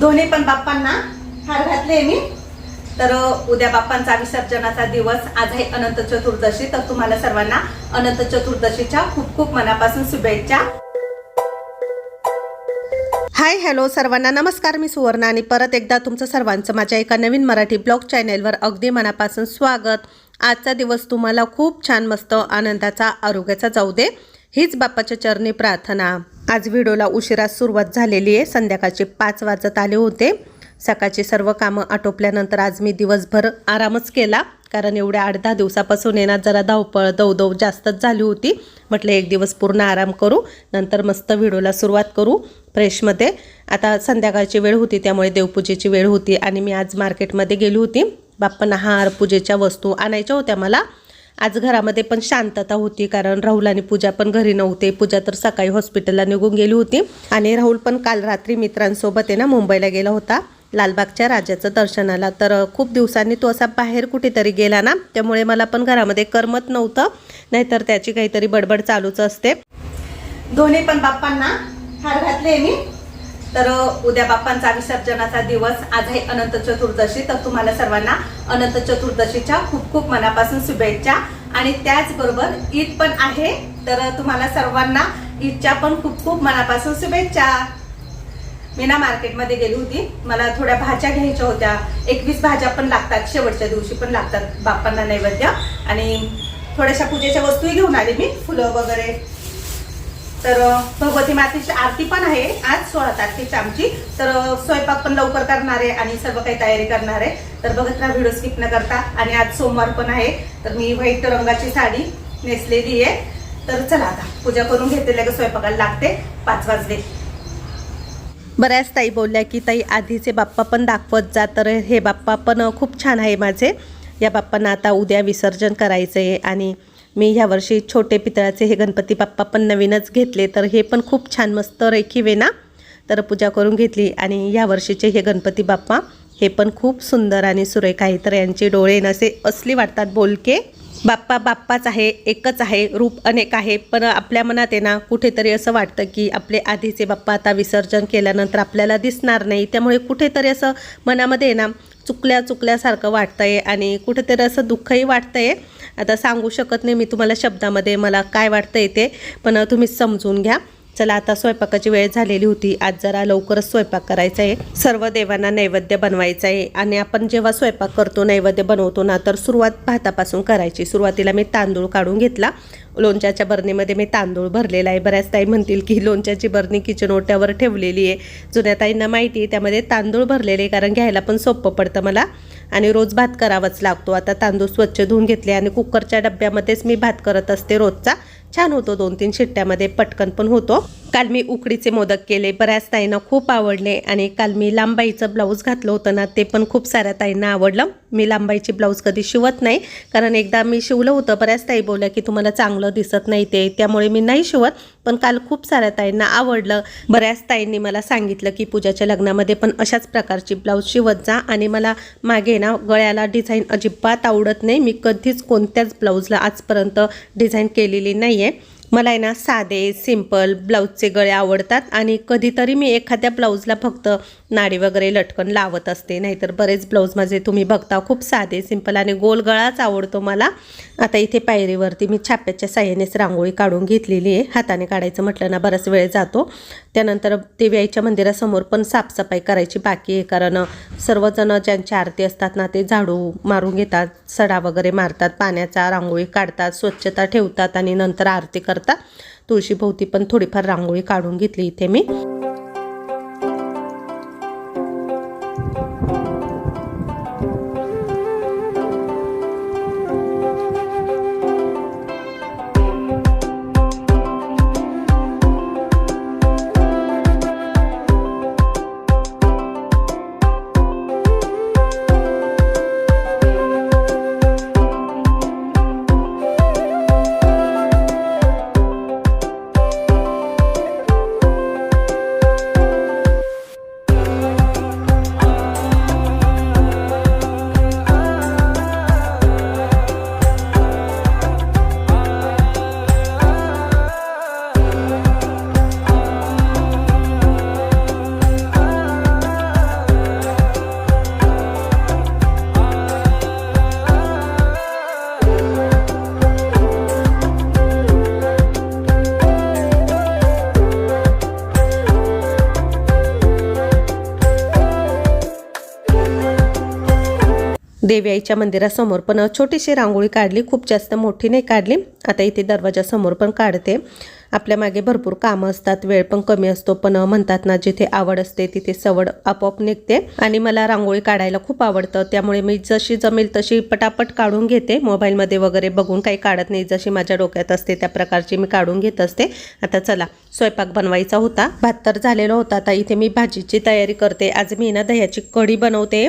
दोन्ही पण बाप्पांना हार घातले मी. तर उद्या बाप्पांचा विसर्जनाचा दिवस आज आहे अनंत चतुर्दशी. तर तुम्हाला सर्वांना अनंत चतुर्दशीच्या खूप खूप मनापासून शुभेच्छा. हाय हॅलो सर्वांना. नमस्कार मी सुवर्ण आणि परत एकदा तुमचं सर्वांचं माझ्या एका नवीन मराठी ब्लॉग चॅनेलवर अगदी मनापासून स्वागत. आजचा दिवस तुम्हाला खूप छान मस्त आनंदाचा आरोग्याचा जाऊ दे. हीच बाप्पाच्या चरणी प्रार्थना. आज व्हिडिओला उशिरा सुरुवात झालेली आहे. संध्याकाळचे पाच वाजत आले होते. सकाळची सर्व कामं आटोपल्यानंतर आज मी दिवसभर आरामच केला. कारण एवढ्या आठ दहा दिवसापासून येणार जरा धावपळ दवदव जास्तच झाली होती. म्हटलं एक दिवस पूर्ण आराम करू. नंतर मस्त व्हिडिओला सुरुवात करू फ्रेशमध्ये. आता संध्याकाळची वेळ होती त्यामुळे देवपूजेची वेळ होती आणि मी आज मार्केटमध्ये गेली होती. बाप्पांना हार पूजेच्या वस्तू आणायच्या होत्या मला. आज घरामध्ये पण शांतता होती कारण राहुल आणि पूजा पण घरी नव्हते. पूजा तर सकाळी हॉस्पिटलला निघून गेली होती. आणि राहुल पण काल रात्री मित्रांसोबत आहे ना मुंबईला गेला होता लालबागच्या राजाचं दर्शनाला. तर खूप दिवसांनी तो असा बाहेर कुठेतरी गेला ना त्यामुळे मला पण घरामध्ये करमत नव्हतं. नाहीतर त्याची काहीतरी बडबड चालूच असते. दोन्ही पण बाप्पांना हार घातले मी. तर उद्या बाप्पांचा विसर्जनाचा दिवस आज आहे अनंत चतुर्दशी. तर तुम्हाला सर्वांना अनंत चतुर्दशीच्या खूप खूप मनापासून शुभेच्छा. आणि त्याचबरोबर ईद पण आहे. तर तुम्हाला सर्वांना ईदच्या पण खूप खूप मनापासून शुभेच्छा. मी ना मार्केटमध्ये गेली होती. मला थोड्या भाज्या घ्यायच्या होत्या. एकवीस भाज्या पण लागतात. शेवटच्या दिवशी पण लागतात बाप्पांना नैवेद्य. आणि थोड्याशा पूजेच्या वस्तूही घेऊन आली मी. फुलं वगैरे. तर भगवती मातेची आरती पण आहे आज सोळा तारखेची आमची. तर स्वयंपाक पण लवकर करणार आहे आणि सर्व काही तयारी करणार आहे. तर बघत ना व्हिडिओ स्किप न करता. आणि आज सोमवार पण आहे. तर मी व्हाईट रंगाची साडी नेसलेली आहे. तर चला आता पूजा करून घेते लगेच स्वयंपाकाला लागते. पाच वाजले. बऱ्याच ताई बोलल्या की ताई आधीचे बाप्पा पण दाखवत जा. तर हे बाप्पा पण खूप छान आहे माझे. या बाप्पांना आता उद्या विसर्जन करायचं आहे आणि मी ह्यावर्षी छोटे पितळाचे हे गणपती बाप्पा पण नवीनच घेतले तर हे पण खूप छान मस्त रेखीवे ना तर पूजा करून घेतली आणि या वर्षीचे हे गणपती बाप्पा हे पण खूप सुंदर आणि सुरेख आहे तर यांचे डोळे नसे असली वाटतात बोलके. बाप्पा बाप्पाच आहे एकच आहे रूप अनेक आहे पण आपल्या मनात आहे ना कुठेतरी असं वाटतं की आपले आधीचे बाप्पा आता विसर्जन केल्यानंतर आपल्याला दिसणार नाही. त्यामुळे कुठेतरी असं मनामध्ये आहे ना चुकल्या चुकल्यासारखं वाटतं आहे आणि कुठेतरी असं दुःखही वाटतं आहे आता सांगू शकत नाही मी तुम्हाला शब्दामध्ये मला काय वाटतं आहे ते पण तुम्ही समजून घ्या. चला आता स्वयंपाकाची वेळ झालेली होती. आज जरा लवकरच स्वयंपाक करायचा आहे. सर्व देवांना नैवेद्य बनवायचं आहे आणि आपण जेव्हा स्वयंपाक करतो नैवेद्य बनवतो ना तर सुरुवात भातापासून करायची. सुरुवातीला मी तांदूळ काढून घेतला. लोणच्याच्या बरणीमध्ये मी तांदूळ भरलेला आहे. बऱ्याच ताई म्हणतील की लोणच्याची बरणी किचन ओट्यावर ठेवलेली आहे. जुन्या ताईंना माहिती आहे त्यामध्ये तांदूळ भरलेले आहे कारण घ्यायला पण सोपं पडतं मला. आणि रोज भात करावाच लागतो. आता तांदूळ स्वच्छ धुवून घेतले आणि कुकरच्या डब्यामध्येच मी भात करत असते रोजचा. छान होतो. दोन तीन शिट्ट्यामध्ये पटकन पण होतो. काल मी उकडीचे मोदक केले. बऱ्याच ताईंना खूप आवडले आणि काल मी लांबाईचं ब्लाऊज घातलं होतं ना ते पण खूप साऱ्या ताईंना आवडलं. मी लांबाईची ब्लाऊज कधी शिवत नाही कारण एकदा मी शिवलं होतं. बऱ्याच ताई बोलल्या की तुम्हाला चांगलं दिसत नाही ते त्यामुळे मी नाही शिवत. पण काल खूप साऱ्या ताईंना आवडलं. बऱ्याच ताईंनी मला सांगितलं की पूजाच्या लग्नामध्ये पण अशाच प्रकारची ब्लाऊज शिवत जा आणि मला मागे ना गळ्याला डिझाईन अजिबात आवडत नाही. मी कधीच कोणत्याच ब्लाऊजला आजपर्यंत डिझाईन केलेली नाही. आहे मला आहे ना साधे सिंपल ब्लाऊजचे गळे आवडतात आणि कधीतरी मी एखाद्या ब्लाऊजला फक्त नाडी वगैरे लटकन लावत असते. नाहीतर बरेच ब्लाऊज माझे तुम्ही बघता खूप साधे सिंपल आणि गोल गळाच आवडतो मला. आता इथे पायरीवरती मी छाप्याच्या साह्यानेच रांगोळी काढून घेतलेली आहे. हाताने काढायचं म्हटलं ना बराच वेळ जातो. त्यानंतर देव्याईच्या मंदिरासमोर पण साफसफाई करायची बाकी आहे कारण सर्वजण ज्यांची आरती असतात ना ते झाडू मारून घेतात सडा वगैरे मारतात पाण्याचा रांगोळी काढतात स्वच्छता ठेवतात आणि नंतर आरती करतात. तुळशीभोवती पण थोडीफार रांगोळी काढून घेतली इथे मी. देवी आईच्या मंदिरासमोर पण छोटीशी रांगोळी काढली खूप जास्त मोठी नाही काढली. आता इथे दरवाजासमोर पण काढते. आपल्या मागे भरपूर कामं असतात वेळ पण कमी असतो पण म्हणतात ना जिथे आवड असते तिथे सवड आपोआप निघते. आणि मला रांगोळी काढायला खूप आवडतं. त्यामुळे मी जशी जमेल तशी पटापट काढून घेते. मोबाईलमध्ये वगैरे बघून काही काढत नाही. जशी माझ्या डोक्यात असते त्या प्रकारची मी काढून घेत असते. आता चला स्वयंपाक बनवायचा होता. भात तर झालेला होता. आता इथे मी भाजीची तयारी करते. आज मी ना दह्याची कढी बनवते.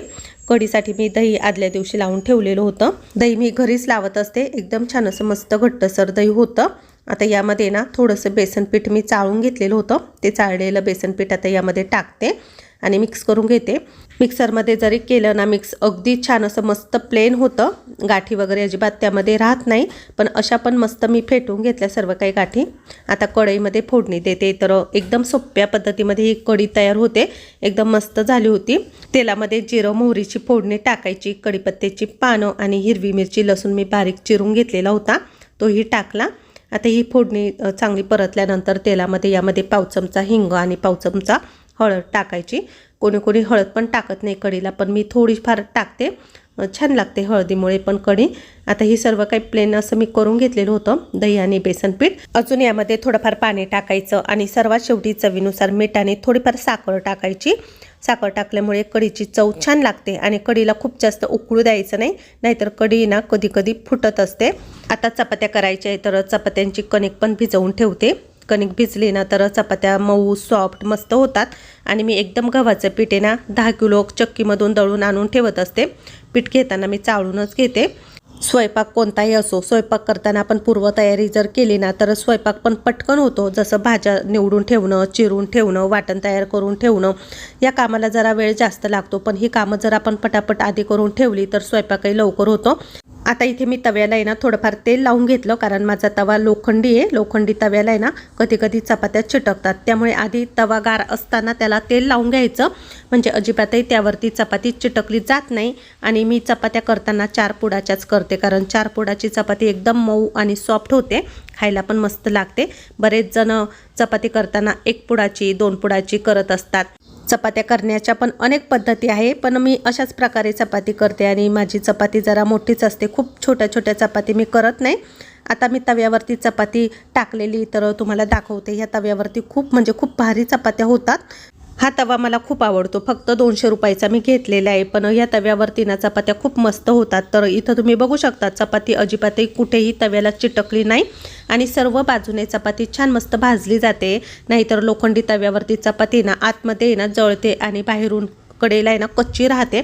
कढीसाठी मी दही आदल्या दिवशी लावून ठेवलेलं होतं. दही मी घरीच लावत असते. एकदम छान असं मस्त घट्टसर दही होतं. आता यामध्ये ना थोडंसं बेसनपीठ मी चाळून घेतलेलं होतं. ते चाळलेलं बेसनपीठ आता यामध्ये टाकते आणि मिक्स करून घेते. मिक्सरमध्ये जरी केलं ना मिक्स अगदी छान असं मस्त प्लेन होतं. गाठी वगैरे अजिबात त्यामध्ये राहत नाही पण अशा पण मस्त मी फेटून घेतल्या सर्व काही गाठी. आता कढईमध्ये फोडणी देते तर एकदम सोप्या पद्धतीमध्ये ही कढी तयार होते. एकदम मस्त झाली होती. तेलामध्ये जिरं मोहरीची फोडणी टाकायची कढीपत्त्याची पानं आणि हिरवी मिरची लसूण मी बारीक चिरून घेतलेला होता. तोही टाकला. आता ही फोडणी चांगली परतल्यानंतर तेलामध्ये यामध्ये पाव चमचा हिंग आणि पाव चमचा हळद टाकायची. कोणी कोणी हळद पण टाकत नाही कढीला पण मी थोडीफार टाकते. छान लागते हळदीमुळे पण कढी. आता ही सर्व काही प्लेन असं मी करून घेतलेलं होतं दही आणि बेसन पीठ. अजून यामध्ये थोडंफार पाणी टाकायचं आणि सर्वात शेवटी चवीनुसार मीठ आणि थोडीफार साखर टाकायची. साखर टाकल्यामुळे कढीची चव छान लागते आणि कढीला खूप जास्त उकळू द्यायचं नाही नाहीतर कढी ना कधी कधी फुटत असते. आता चपात्या करायच्या आहे तर चपात्यांची कणिक पण भिजवून ठेवते. कणिक भिजली ना तर चपात्या मऊ सॉफ्ट मस्त होतात. आणि मी एकदम गव्हाचं पीठ आहे ना दहा किलो चक्कीमधून दळून आणून ठेवत असते. पीठ घेताना मी चाळूनच घेते. स्वयंपाक कोणताही असो स्वयंपाक करताना आपण पूर्वतयारी जर केली ना तर स्वयंपाक पण पटकन होतो. जसं भाज्या निवडून ठेवणं चिरून ठेवणं वाटण तयार करून ठेवणं या कामाला जरा वेळ जास्त लागतो. पण ही कामं जर आपण पटापट आधी करून ठेवली तर स्वयंपाकही लवकर होतो. आता इथे मी तव्याला आहे ना थोडंफार तेल लावून घेतलं कारण माझा तवा लोखंडी आहे. लोखंडी तव्याला आहे ना कधी कधी चपात्या चिटकतात. त्यामुळे आधी तवा गार असताना त्याला तेल लावून घ्यायचं. म्हणजे अजिबातही त्यावरती चपाती चिटकली जात नाही. आणि मी चपात्या करताना चार पुडाच्याच करते. कारण चार पुडाची चपाती एकदम मऊ आणि सॉफ्ट होते. खायला पण मस्त लागते. बरेच जण चपाती करताना एक पुडाची दोन पुडाची करत असतात. चपात्या करण्याच्या पण अनेक पद्धती आहे पण मी अशाच प्रकारे चपाती करते आणि माझी चपाती जरा मोठीच असते. खूप छोट्या छोट्या चपाती मी करत नाही. आता मी तव्यावरती चपाती टाकलेली तर तुम्हाला दाखवते. ह्या तव्यावरती खूप म्हणजे खूप भारी चपात्या होतात. हा तवा मला खूप आवडतो. फक्त दोनशे रुपयाचा मी घेतलेला आहे. पण या तव्यावरती ना चपात्या खूप मस्त होतात. तर इथं तुम्ही बघू शकता चपाती अजिबातही कुठेही तव्याला चिटकली नाही. आणि सर्व बाजूने चपाती छान मस्त भाजली जाते. नाहीतर लोखंडी तव्यावरती चपाती ना आतमध्ये ना जळते आणि बाहेरून कडेला आहे ना कच्ची राहते.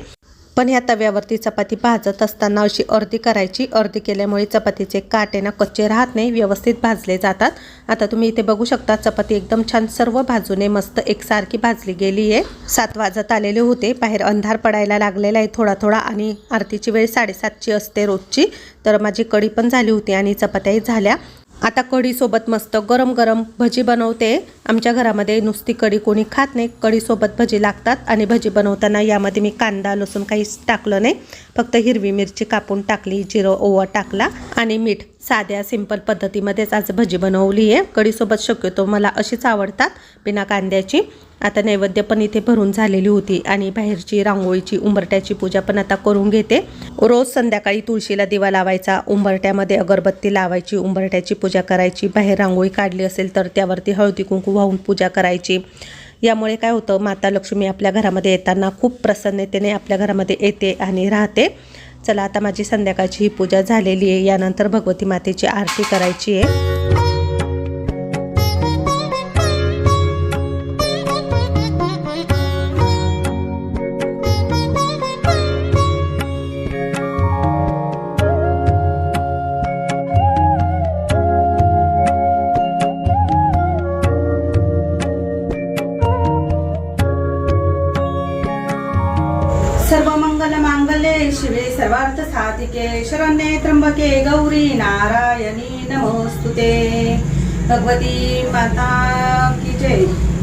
पण ह्या तव्यावरती चपाती भाजत असताना अशी अर्धी करायची अर्धी केल्यामुळे चपातीचे काटे ना कच्चे राहत नाही व्यवस्थित भाजले जातात. आता तुम्ही इथे बघू शकता चपाती एकदम छान सर्व भाजूने मस्त एकसारखी भाजली गेली आहे. सात वाजत आलेले होते बाहेर अंधार पडायला लागलेला आहे थोडा थोडा आणि आरतीची वेळ साडेसातची असते रोजची. तर माझी कढी पण झाली होती आणि चपात्याही झाल्या. आता कढीसोबत मस्त गरम गरम भजी बनवते. आमच्या घरामध्ये नुसती कढी कोणी खात नाही. कढीसोबत भजी लागतात आणि भजी बनवताना यामध्ये मी कांदा लसूण काहीच टाकलं नाही. फक्त हिरवी मिरची कापून टाकली जिरं ओवा टाकला आणि मीठ साध्या सिंपल पद्धतीमध्येच आज भजी बनवली आहे. कढीसोबत शक्यतो मला अशीच आवडतात बिना कांद्याची. आता नैवेद्य पण इथे भरून झालेली होती आणि बाहेरची रांगोळीची उंबरट्याची पूजा पण आता करून घेते. रोज संध्याकाळी तुळशीला दिवा लावायचा उंबरट्यामध्ये अगरबत्ती लावायची उंबरट्याची पूजा करायची बाहेर रांगोळी काढली असेल तर त्यावरती हळदी कुंकू वाहून पूजा करायची. यामुळे काय होतं माता लक्ष्मी आपल्या घरामध्ये येताना खूप प्रसन्नतेने आपल्या घरामध्ये येते आणि राहते. चला आता माझी संध्याकाळची ही पूजा झालेली आहे. यानंतर भगवती मातेची आरती करायची आहे. भगवती माता की जय.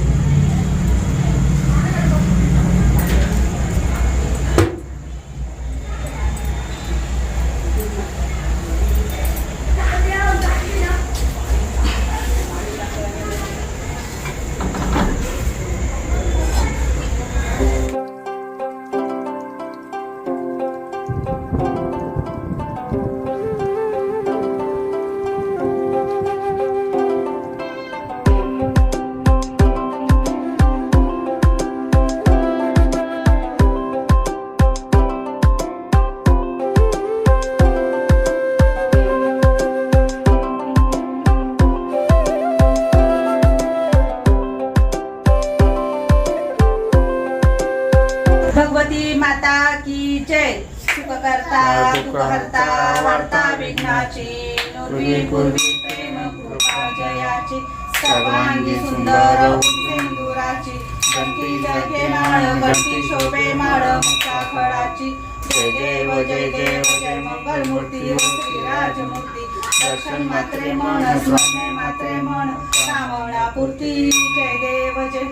सर्वांगी सुंदर सिंदुराची. कंठी जगे माळ कंठी शोभे माळ मुक्ता फळाची जय देव जय देव जय मंगल मूर्ती व श्रीराज मूर्ती दर्शन मात्रे मन स्वप्ने मात्रे मन. कामना पूर्ती. जय देव जय.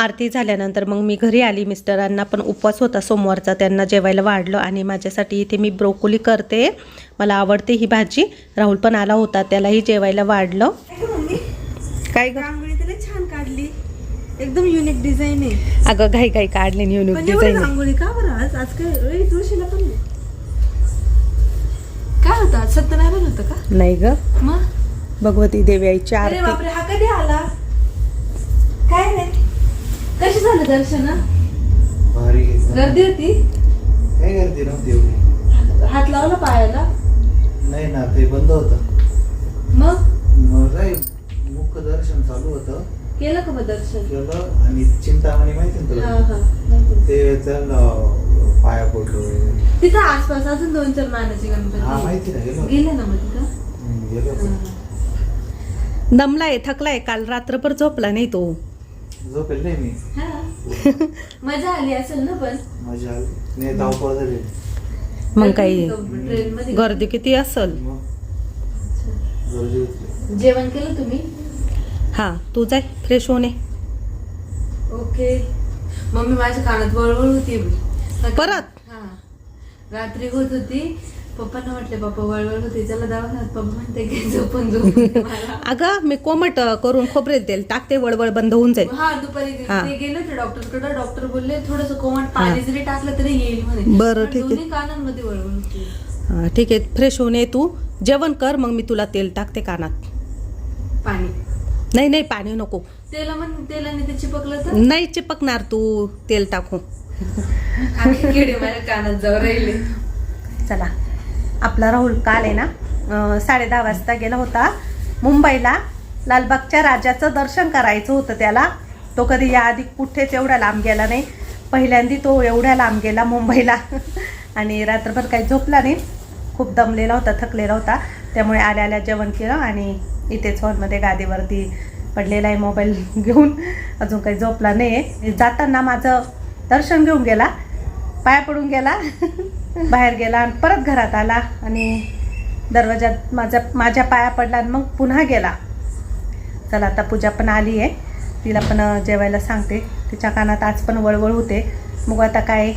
आरती झाल्यानंतर मग मी घरी आली. मिस्टरांना पण उपवास होता. सोमवारचा त्यांना जेवायला वाढलं आणि माझ्यासाठी इथे मी ब्रोकोली करते. मला आवडते ही भाजी. राहुल पण आला होता. त्यालाही जेवायला वाढलं. काय ग? रांगोळी तर छान काढली. एकदम युनिक डिझाईन आहे. अगं घाई घाई काढली न्यू पण एवढी डिझाईन रांगोळी का बरं? आज आज काय ए, तुळशीला पण नाही. काय होतं? आज सत्यनारायण होतं का? नाही ग. मग? भगवती देवी आईची अरे आरती. बापरे हा कधी आला? काय नाही कशी झालं दर्शन भारी घेतलं. गर्दी होती? काय गर्दी नव्हती एवढी? हात लावला पायाला? नाही ना ते बंद होतं मग मग काय मुख दर्शन चालू होतं केलं का दर्शन? केलं आणि चिंतामणी माहिती ना हा तुला? हा माहिती. ते चल पाया पडलो. तिथं आसपास अजून दोन चार मानाचे हा गणपती माहिती ना गेलो. गेले ना मग तिथं? गेलो. दमलाय थकलाय काल रात्रभर झोपला नाही तो. झोपेल नाही मी. हा. मजा आली असेल ना पण? मजा आली. नाही धावपळ झाली. मग काही ट्रेन मध्ये गर्दी किती असल? मग? गर्दी होती. जेवण केलं तुम्ही? हा तू जाय फ्रेश होणे ओके. मम्मी माझ्या कानात वळवळ होती. परत? हा. रात्री होत होती. पप्पांना म्हटले पप्पा वळवळ होती. चला दवाखान्यात. पप्पा म्हणते की झोपून झोपून मला. अगं मी कोमट अं, करून खोबरेल तेल टाकते वळवळ बंद होऊन जाईल. हा दुपारी हा. ते गेले होते डॉक्टरकडे. डॉक्टर बोलले थोडस कोमट पाणी जरी टाकलं तरी येईल म्हणे. बरं, पण ठीक आहे. दोन्ही कानांमध्ये वळवळ होती. हा ठीक आहे. फ्रेश होऊन ये तू. जेवण कर मग मी तुला तेल टाकते कानात. पाणी. नाही नाही पाणी नको. तेला म्हण तेलाने ते चिपकलं तर? नाही चिपकणार तू तेल टाकू. आणि किडे माझ्या कानात जाऊ राहिले. चला. आपला राहुल काल आहे ना साडे दहा वाजता गेला होता मुंबईला. लालबागच्या राजाचं दर्शन करायचं होतं त्याला. तो कधी याआधी कुठेच एवढा लांब गेला नाही. पहिल्यांदी तो एवढ्या लांब गेला मुंबईला. आणि रात्रभर काही झोपला नाही. खूप दमलेला होता थकलेला होता. त्यामुळे आल्या आल्या जेवण केलं आणि इथेच हॉलमध्ये गादीवरती पडलेला आहे मोबाईल घेऊन. अजून काही झोपला नाही आहे जाताना माझं दर्शन घेऊन गेला. पाया पडून गेला. बाहेर गेला आणि परत घरात आला आणि दरवाजात माझ्या माझ्या पाया पडला आणि मग पुन्हा गेला. चला आता पूजा पण आली आहे. तिला पण जेवायला सांगते. तिच्या कानात आज पण वळवळ होते. मग आता काय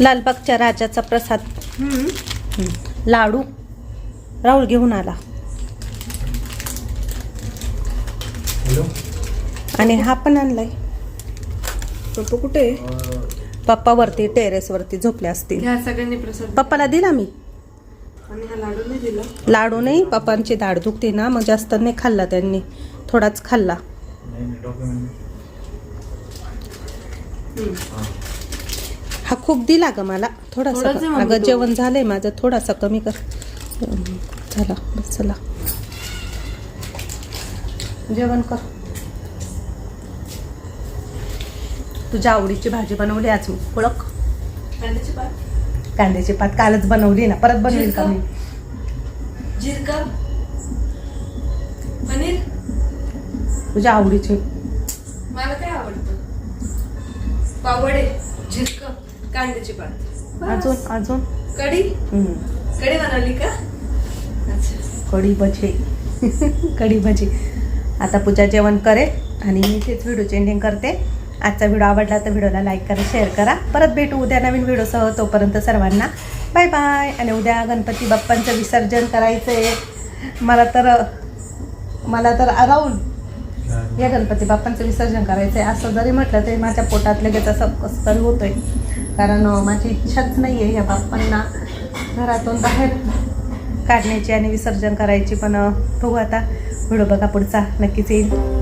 लालबागच्या राजाचा प्रसाद. लाडू. राहुल घेऊन आला. हॅलो? आणि हा पण आणलाय. पप्पा कुठे पप्पा वरती टेरेस वरती झोपले असतील. ह्या सगळ्यांनी प्रसाद पप्पाला दिला मी? आणि हा लाडू नाही दिला. लाडू नाही पप्पांची दाढ दुखते ना मग जास्त नाही खाल्ला त्यांनी. थोडाच खाल्ला. हा खूप दिला ग मला. थोडासा थोडाच आहे मम्मी अगं. जेवण झालंय माझं थोडासा कमी कर. झाला बस चला. जेवण कर. तुझ्या आवडीची भाजी बनवली आज मी. ओळख? कांद्याची पात. कांद्याची पात कालच बनवली ना परत बनवेल का मी? जिरका. पनीर. तुझ्या आवडीची. मला काय आवडतं? पावडे झिरका कांद्याची पात. अजून अजून? कढी. कढी बनवली का? कढी भजी. कढी भजी. आता पूजा जेवण करेल आणि मी तेच व्हिडिओ चेंडिंग करते. आजचा व्हिडिओ आवडला तर व्हिडिओला लाईक करा शेअर करा. परत भेटू उद्या नवीन व्हिडिओसह तोपर्यंत सर्वांना. बाय बाय आणि उद्या गणपती बाप्पांचं विसर्जन करायचं आहे मला तर मला तर राहुल या गणपती बाप्पांचं विसर्जन करायचं आहे असं जरी म्हटलं तरी माझ्या पोटात लगेच असं कसं तरी आहे कारण माझी इच्छाच नाही आहे ह्या बाप्पांना. घरातून बाहेर काढण्याची आणि विसर्जन करायची पण बघू आता. व्हिडिओ बघा पुढचा नक्कीच येईल.